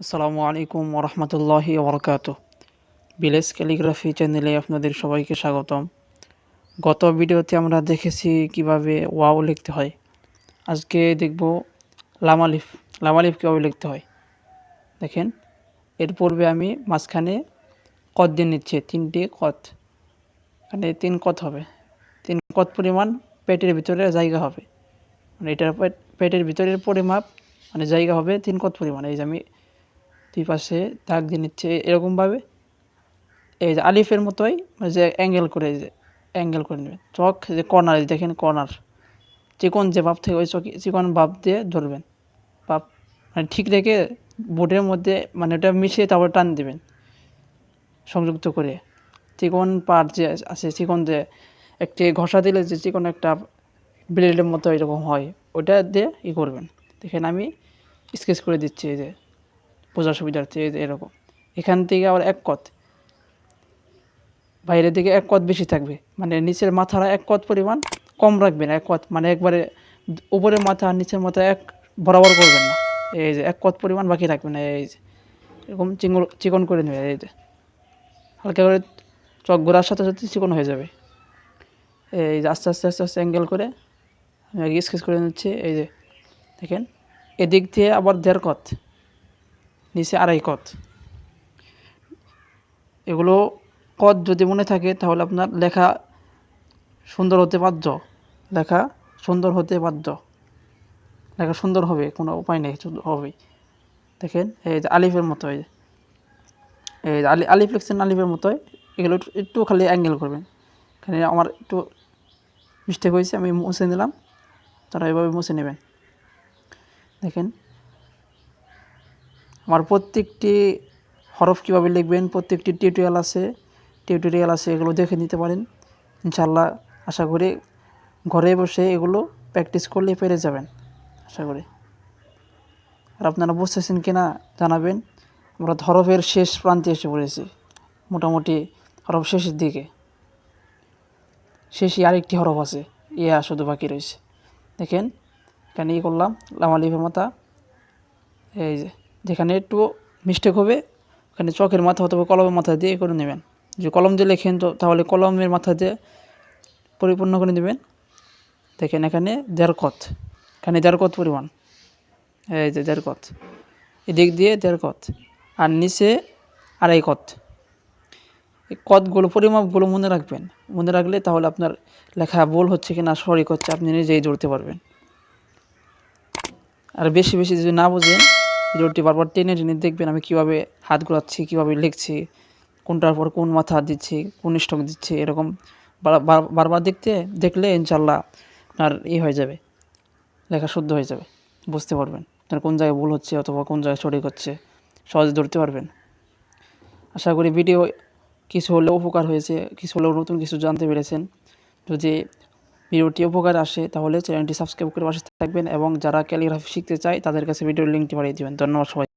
আসসালামু আলাইকুম ওরহমতুল্লাহি ওবরকাত বিলেস ক্যালিগ্রাফি চ্যানেলে আপনাদের সবাইকে স্বাগতম। গত ভিডিওতে আমরা দেখেছি কীভাবে ওয়াও লিখতে হয়। আজকে দেখব লামালিফ লামালিফ কীভাবে লিখতে হয়? দেখেন, এর পূর্বে আমি মাঝখানে কত দিয়ে নিচ্ছে? তিনটি কত। মানে তিন কত হবে। তিন কত পরিমাণ পেটের ভিতরে জায়গা হবে। মানে এটার পেটের ভিতরের পরিমাপ মানে জায়গা হবে তিন কত পরিমাণ। এই যে আমি দুই পাশে দাগ দিয়ে নিচ্ছে এরকমভাবে। এই যে আলিফের মতোই মানে যে অ্যাঙ্গেল করে যে অ্যাঙ্গেল করে নেবেন চক যে কর্নার দেখেন কর্নার চিকন যে ভাব থেকে ওই চক চিকন ভাব দিয়ে ধরবেন। ভাব মানে ঠিক রেখে বোর্ডের মধ্যে মানে ওটা মিশিয়ে তারপর টান দিবেন। সংযুক্ত করে। চিকন পার্ট যে আছে, চিকন যে একটি ঘষা দিলে যে চিকন একটা ব্লেডের মতো এরকম হয়, ওটা দিয়ে ই করবেন। দেখেন আমি স্কেচ করে দিচ্ছি, এই যে। বোঝার সুবিধার্থে এরকম। এখান থেকে আবার এক কত? বাইরের দিকে এক কত বেশি থাকবে? মানে নিচের মাথাটা এক কত পরিমাণ কম রাখবেন, এক কত? মানে একবারে উপরের মাথা আর নিচের মাথা এক বরাবর করবেন না। এই যে, এক কত পরিমাণ বাকি রাখবেন না, এই যে। এরকম চিঙ্গল চিকন করে নেবে এই যে। হালকা করে চক ঘোরার সাথে সাথে চিকন হয়ে যাবে। এই যে, আস্তে আস্তে আস্তে আস্তে অ্যাঙ্গেল করে আমি আগে স্কেচ করে নিচ্ছি, এই যে, দেখেন। এদিক দিয়ে আবার দেড় কত? নিচে আড়াই কত? এগুলো কত যদি মনে থাকে তাহলে আপনার লেখা সুন্দর হতে বাধ্য। লেখা সুন্দর হতে বাধ্য। লেখা সুন্দর হবে, কোনো উপায় নেই হবে দেখেন, এই যে আলিফের মতো, এই যে। এই আলি, আলিফ লিখছেন আলিফের মতোই। এগুলো একটু- একটু খালি অ্যাঙ্গেল করবেন। এখানে আমার একটু মিস্টেক হয়েছে, আমি মুছে নিলাম। তারা এভাবে মুছে নেবেন। দেখেন আমার প্রত্যেকটি হরফ কীভাবে লিখবেন, প্রত্যেকটি টিউটোরিয়াল আছে টিউটোরিয়াল আছে, এগুলো দেখে নিতে পারেন। ইনশাল্লাহ আশা করি ঘরে বসে এগুলো প্র্যাকটিস করলে পেরে যাবেন, আশা করি। আর আপনারা বুঝতেছেন কি না জানাবেন, আমরা হরফের শেষ প্রান্তে এসে পড়েছি, মোটামুটি হরফ শেষের দিকে। শেষে আরেকটি হরফ আছে, ইয়া শুধু বাকি রয়েছে। দেখেন এখানে ই করলাম লামালিফের মাথা এই যে। যেখানে একটু মিস্টেক হবে, ওখানে চকের মাথা অথবা কলমের মাথা দিয়ে করে নেবেন। যে কলম দিয়ে লেখেন তো, তাহলে কলমের মাথা দিয়ে পরিপূর্ণ করে নেবেন। দেখেন এখানে দেড় কত এখানে দেড় কত পরিমাণ। এই যে দেড় কত এদিক দিয়ে দেড় কত আর নিচে আড়াই কত। এই কতগুলো পরিমাপগুলো মনে রাখবেন। মনে রাখলে তাহলে আপনার লেখা ভুল হচ্ছে কি না সঠিক হচ্ছে, আপনি নিজেই ধরতে পারবেন। আর বেশি বেশি যদি না বোঝেন ভিডিওটি বারবার টেনে টেনে দেখবেন আমি কীভাবে হাত ঘোরাচ্ছি, কীভাবে লিখছি, কোনটার পর কোন মাথা দিচ্ছি, কোন স্টক দিচ্ছি, এরকম বার- বার- বারবার দেখতে, দেখলে ইনশাল্লাহ আপনার ই হয়ে যাবে, লেখা শুদ্ধ হয়ে যাবে, বুঝতে পারবেন। আপনার কোন জায়গায় ভুল হচ্ছে অথবা কোন জায়গায় সঠিক হচ্ছে, সহজে ধরতে পারবেন। আশা করি ভিডিও কিছু হলেও উপকার হয়েছে, কিছু হলেও নতুন কিছু জানতে পেরেছেন। যদি ভিডিওটি উপকার আসে, তাহলে চ্যানেলটি সাবস্ক্রাইব করে পাশে থাকবেন এবং যারা ক্যালিগ্রাফি শিখতে চায়, তাদের কাছে ভিডিওর লিঙ্কটি পাঠিয়ে দেবেন। ধন্যবাদ সবাই